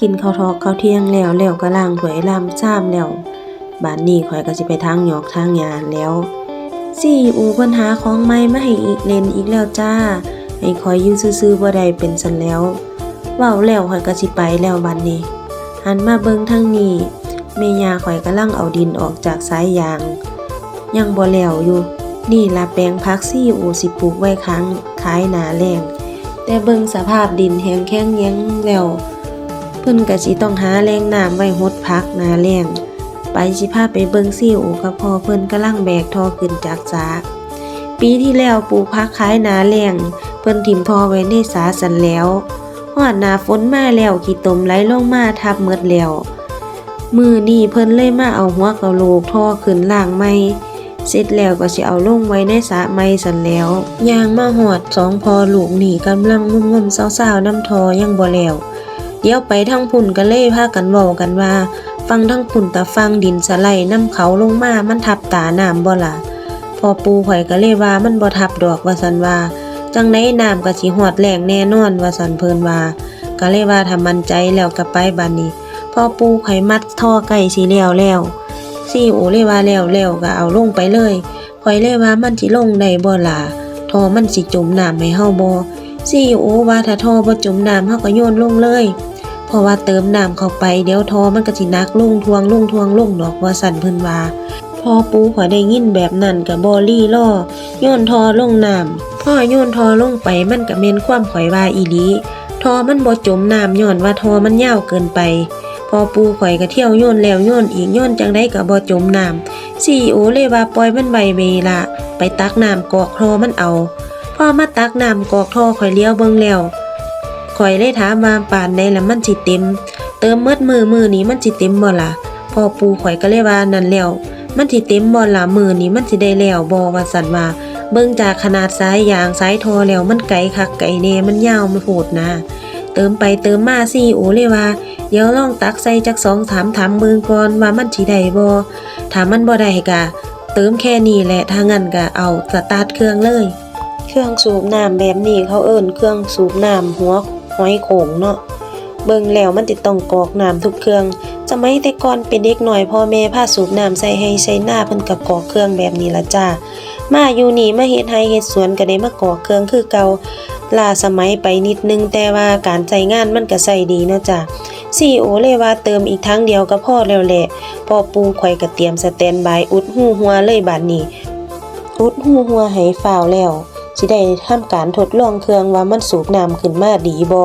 กินข้าวทอกข้าวเที่ยงแล้วแล้วก็ล้างถ้วยล้างชามแล้วบาดนี้ข่อยก็สิไปทางหยอกทางยาแล้วซี่อูเพิ่นหาของใหม่มาให้อีกเล่นอีกแล้วจ้าให้ข่อยอยู่ซื่อๆบ่ได้เป็นซันแล้วเว้าแล้วข่อยก็สิไปแล้วบัดนี้ หันมาเบิ่งทางนี้แม่ย่าข่อยกำลังเอาดินออกจากสายยาง ยังบ่แล้วอยู่นี่ล่ะแปลงพักซี่อูสิปลูกไว้ครั้งขายหนาแรงแต่เบิ่งสภาพดินแห้งแข็งแยังแล้ว พิ่นก็สิต้องหาแหล่งน้ำไว้หดพักนาแรงไปสิพาไปเบิ่งซี่อูกับพ่อเพิ่นกำลังแบกทอขึ้นจากสาปีที่แล้วปลูกพักขายนาแรงเพิ่นถิ่มทอไว้ในสาสันแล้วฮอดนาฝนมาแล้วขี้ตมไหลลงมาทับหมดแล้วมือนี่เพิ่นเลยมาเอาหัวกะโหลกท่อขึ้นล่างใหม่เสร็จแล้วก็สิเอาลงไว้ในสระใหม่สันแล้วยางมาหอดสองพอลูกนี่กำลังงุ่มๆเศร้าๆน้ำทอยังบ่แล้ว เดี๋ยวไปทางพุ่นก็เลยพากันเว้ากันว่า ฟังทั้งพุ่นตะฟังดินสไลน้ำเขาลงมามันทับตาน้ำบ่ล่ะพอปูข่อยก็เลยว่ามันบ่ทับดอกว่าสันว่า จังไดน้ำก็สิฮอดแรงแน่นอนว่าสันเพิ่นว่าก็เลยว่าถ้ามั่นใจแล้วก็ไปบัดนี้พอปูไข่มัดท่อไก่สีแล้วแล้วซี่โอเลยว่าแล้วแล้วก็เอาลงไปเลยข่อยเลยว่ามันสิลงได้บ่ล่ะท่อมันสิจมน้ำให้เฮาบ่ซี่โอว่าถ้าท่อบ่จมน้ำเฮาก็โยนลงเลย เพราะว่าเติมน้ำเข้าไปเดี๋ยวทอมันก็สินักลงทวงลงทวงลงดอกว่าสั่นเพิ่นว่าพอปูข่อยได้ยินแบบนั้นก็บ่รีล่อโยนทอลงน้ำพ่อโยนทอลงไปมันก็แม่นความข่อยว่าอีลีทอมันบ่จมน้ำย้อนว่าทอมันยาวเกินไป พอปูข่อยก็เที่ยวโยนแล้วโยนอีกโยนจังได้ก็บ่จมน้ำซีโอเลยว่าปล่อยมันไว้เวลาไปตักน้ำกอกทอมันเอาพ่อมาตักน้ำกอกทอข่อยเลี้ยวเบิ่งแล้ว ข่อยเลยถามว่าป่านใดแล้วมันสิเต็ม เติมเมดมือมือนี้มันสิเต็มบ่ล่ะพอปูข่อยก็เลยว่านั่นแล้วมันสิเต็มบ่ล่ะมือนี้มันสิได้แล้วบ่ว่าสั่นว่า เบิ่งจากขนาดสายยางสายทอแล้วมันไกลคักไกลแน่มันยาวมันโหดนะเติมไปเติมมาซี่โอเลยว่าเดี๋ยวลองตักใส่จักสองถามถามเบิ่งก่อนว่ามันสิได้บ่ถามมันบ่ได้ก็เติมแค่นี้แหละถ้างั้นก็เอาสตาร์ทเครื่องเลย เครื่องสูบน้ำแบบนี้เขาเอิ้นเครื่องสูบน้ำหัว หอยโขงเนาะเบิ่งแล้วมันติดต้องกอกน้ำทุกเครื่องสมัยแต่ก่อนเป็นเด็กหน่อยพ่อแม่พาสูบน้ำใส่ให้ใส่หน้าเพิ่นก็กอกเครื่องแบบนี้ละจ้ามาอยู่นี่มาเฮ็ดไร่เฮ็ดสวนก็ได้มากอกเครื่องคือเก่าล่าสมัยไปนิดนึงแต่ว่าการใช้งานมันก็ใช้ดีเนาะจ้าซีโอเลยว่าเติมอีกทั้งเดียวก็พอแล้วแหละพอปูข่อยก็เตรียมสแตนบายอุดหูหัวเลยบาดนี้อุดหูหัวให้ฝ่าวแล้ว สิได้ทำการทดลองเครื่องว่ามันสูบน้ำขึ้นมาดีบ่